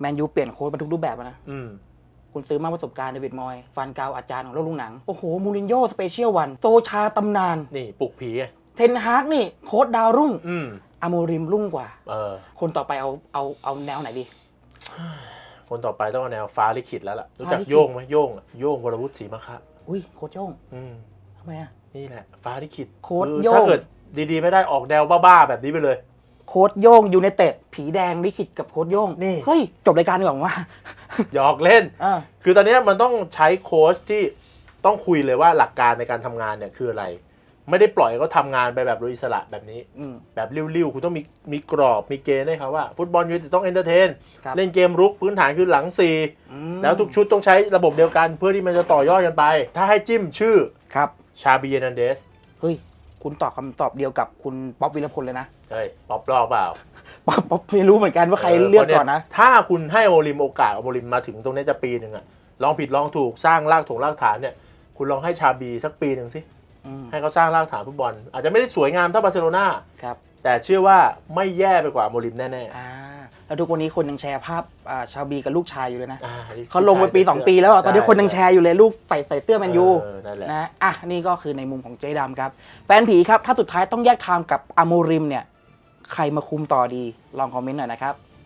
แมนยูเปลี่ยนโค้ชมาทุกรูปแบบแล้วนะ อืม คุณซื้อมาประสบการณ์เดวิดมอยฟันกาวอาจารย์ของโลกลูกหนัง โอ้โห มูรินโญ่สเปเชียลวัน โซชาตำนาน นี่ปลุกผีไงเทนฮากนี่ โค้ชดาวรุ่งอืม อาโมริมรุ่งกว่า เออ คนต่อไปเอาเอาเอาแนวไหนดี คนต่อไปต้องเอาแนวฟ้าลิขิตแล้วล่ะ รู้จักฟ้าลิขิต โย่งไหมโย่งอะโย่งวรวุฒิศรีมะคะอุ้ยโค้ชโย่งอืม ทำไมอะนี่แหละ ฟ้าลิขิตโค้ชอโย่ง ถ้าเกิดดีๆ ไม่ได้ออกแนวบ้าๆ แบบนี้ไปเลย โค้ชโย่งยูไนเต็ดผีแดงลิขิตกับโค้ชโย่งนี่ เฮ้ย จบรายการดีกว่าผมว่าหยอกเล่นอ่าคือตอนเนี้ยมันต้องใช้โค้ชที่ต้องคุยเลยว่าหลักการในการทำงานเนี่ยคืออะไร ไม่ได้ปล่อยให้เขาทำงานไปแบบโดยอิสระแบบนี้ อืม แบบริ้วๆ คุณต้องมีมีกรอบมีเกณฑ์ให้เขาว่า ฟุตบอลยูไนเต็ดต้องเอนเตอร์เทน ครับ เล่นเกมรุกพื้นฐานคือหลังสี่อืมแล้วทุกชุดต้องใช้ระบบเดียวกันเพื่อที่มันจะต่อยอดกันไป ถ้าให้จิ้มชื่อครับ ชาบีเอนันเดสเฮ้ย คุณตอบคำตอบเดียวกับคุณป๊อปวิรพลเลยนะเฮ้ยป๊อปรอบเปล่าป๊อปป๊อปไม่รู้เหมือนกันว่าใครเลือกก่อนนะถ้าคุณให้โมลิมโอกาสโมลิมมาถึงตรงนี้จะปีหนึ่งอะลองผิดลองถูกสร้างรากถงรากฐานเนี่ย คุณลองให้ชาบีสักปีหนึ่งสิอืมให้เขาสร้างรากฐานฟุตบอล อาจจะไม่ได้สวยงามเท่าบาร์เซโลนาครับแต่เชื่อว่าไม่แย่ไปกว่าโมลิมแน่อ่า แล้วทุกวันนี้คนยังแชร์ภาพอ่าชาบีกับลูกชายอยู่เลยนะๆอ่เขาลงไปปี 2 ปีแล้วอะตอนนี้คนยังแชร์อยู่เลยรูปใส่ใส่เสื้อแมนยูเออนั่นแหละ นะอะนี่ก็คือในมุมของเจ๊ดำครับ แฟนผีครับ ถ้าสุดท้ายต้องแยกทางกับอาโมริมเนี่ย ใครมาคุมต่อดีลองคอมเมนต์หน่อยนะครับ